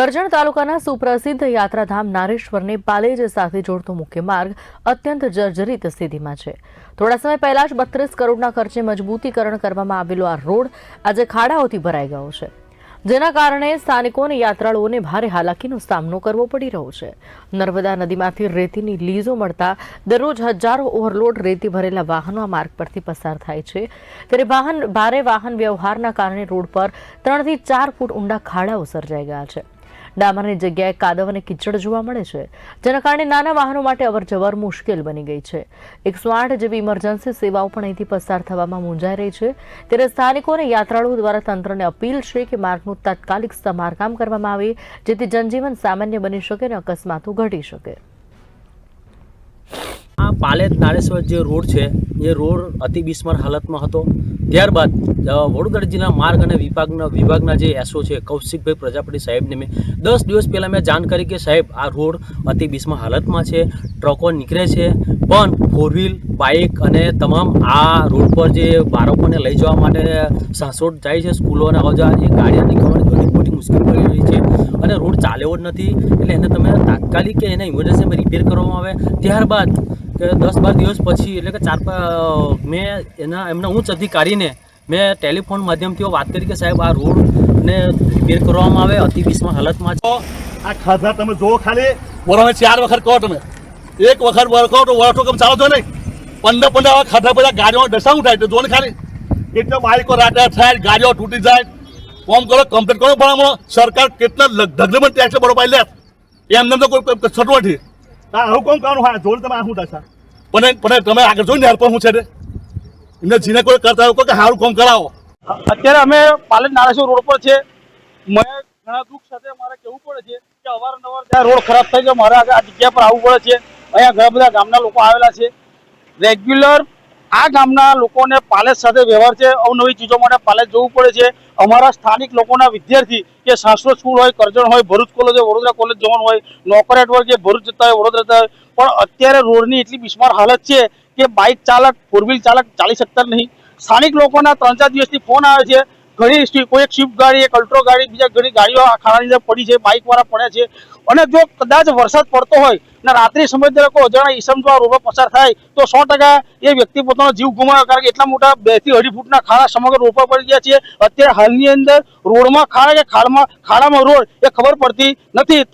કરજણ તાલુકાના સુપ્રસિદ્ધ યાત્રાધામ નારેશ્વરને પાલેજ સાથે જોડતો મુખ્ય માર્ગ અત્યંત જર્જરિત સ્થિતિમાં છે. થોડા સમય પહેલા જ બત્રીસ કરોડના ખર્ચે મજબૂતીકરણ કરવામાં આવેલો આ રોડ આજે ખાડાઓથી ભરાઈ ગયો છે. જેના કારણે સ્થાનિકો અને યાત્રાળુઓને ભારે હાલાકીનો સામનો કરવો પડી રહ્યો છે. નર્મદા નદીમાંથી રેતીની લીઝો મળતા દરરોજ હજારો ઓવરલોડ રેતી ભરેલા વાહનો આ માર્ગ પરથી પસાર થાય છે. ત્યારે વાહન, ભારે વાહન વ્યવહારના કારણે રોડ પર ત્રણથી ચાર ફૂટ ઊંડા ખાડાઓ સર્જાઈ ગયા છે. ડામરની જગ્યાએ કાદવ અને કિચડ જોવા મળે છે, જેના કારણે નાના વાહનો માટે અવરજવર મુશ્કેલ બની ગઈ છે. એકસો આઠ જેવી ઇમરજન્સી સેવાઓ પણ અહીંથી પસાર થવામાં મૂંઝાઈ રહી છે. ત્યારે સ્થાનિકો અને યાત્રાળુઓ દ્વારા તંત્રને અપીલ છે કે માર્ગનું તાત્કાલિક સમારકામ કરવામાં આવે, જેથી જનજીવન સામાન્ય બની શકે અને અકસ્માતો ઘટી શકે. આ પાલેજ નારેશ્વર જે રોડ છે, એ રોડ અતિ બિસ્માર હાલતમાં હતો. ત્યારબાદ વડોદરા જિલ્લા માર્ગ અને વિભાગના વિભાગના જે એસઓ છે, કૌશિકભાઈ પ્રજાપતિ સાહેબને મેં દસ દિવસ પહેલાં મેં જાણ કરી કે સાહેબ, આ રોડ અતિ બિસ્માર હાલતમાં છે, ટ્રકો નીકળે છે, પણ ફોર વ્હીલ બાઇક અને તમામ આ રોડ પર જે બાળકોને લઈ જવા માટે સાસોટ જાય છે, સ્કૂલો અને અવજા એ ગાડીઓની ખબર ઘણી મોટી મુશ્કેલ પડી રહી છે અને રોડ ચાલ્યો જ નથી, એટલે એને તમે તાત્કાલિક કે એને ઇમરજન્સીમાં રિપેર કરવામાં આવે. ત્યારબાદ કે દસ બાર દિવસ પછી, એટલે કે ચાર મેં એના, એમના ઉચ્ચ અધિકારીને મેં ટેલિફોન માધ્યમથી વાત કરી કે સાહેબ, આ રોડને રિપેર કરવામાં આવે, અતિ વિષમાં હાલતમાં આ ખાધા તમે જોવો ખાલી વરોને ચાર વખત કહો તમે. એક વખત વર કહો તો વરસો કમ ચાલો છો નહીં? પંદર પંદર વખત ખાધા બધા ગાડીઓ દસાવું થાય તો જો ને ખાલી. એટલે બાઈકો રાટા થાય, ગાડીઓ તૂટી જાય. ફોર્મ કરો કમ્પ્લેટ કરો, પણ સરકાર કેટલા ધગલેમન ટેક્સ બરોબર લે. એમને તો કોઈ છટો નથી આવું કોમ કરવાનું હા જોડે તમે શું થશે? પણ પણ તમે આગળ જોઈને યાર પણ શું છે એમને જીને કોઈ કરતા હોય કે સારું કામ કરાવો. અત્યારે અમે પાલન નારાયણ રોડ પર છે. મેં ઘણા દુઃખ સાથે મારે કહેવું પડે છે કે અવારનવાર ત્યાં રોડ ખરાબ થાય છે મારે આગળ આ જગ્યા પર આવવું પડે છે. અહીંયા ઘણા બધા ગામના લોકો આવેલા છે. રેગ્યુલર આ ગામના લોકોને પાલેજ સાથે વ્યવહાર છે. અવનવી ચીજો માટે પાલેજ જવું પડે છે. અમારા સ્થાનિક લોકોના વિદ્યાર્થી કે સંસ્કૃત સ્કૂલ હોય, કરજણ હોય, ભરૂચ કોલેજ હોય, વડોદરા કોલેજ જવાનું હોય નોકરેટ વર્ગ ભરૂચ જતા હોય, વડોદરા જતા હોય, પણ અત્યારે રોડની એટલી બિસ્માર હાલત છે કે બાઇક ચાલક ફોર વ્હીલ ચાલક ચાલી શકતા નહીં. સ્થાનિક લોકોના ત્રણ ચાર દિવસથી ફોન આવે છે. ઘણી કોઈ એક સ્વિફ્ટ ગાડી, એક અલ્ટ્રો ગાડી, બીજા ઘણી ગાડીઓ આ ખાડાની અંદર પડી છે બાઇક વાળા પડ્યા છે. અને જો કદાચ વરસાદ પડતો હોય ને રાત્રિ સમય દરેક અજાણા ઈસમ દ્વારા રોડો પસાર થાય, તો સો ટકા એ વ્યક્તિ પોતાનો જીવ ગુમાવે. કારણ કે એટલા મોટા બેથી અઢી ફૂટના ખાડા સમગ્ર રોડ પડી ગયા છે. અત્યારે હાલની અંદર રોડમાં ખાડા કે ખાડામાં ખાડામાં રોડ, એ ખબર પડતી નથી.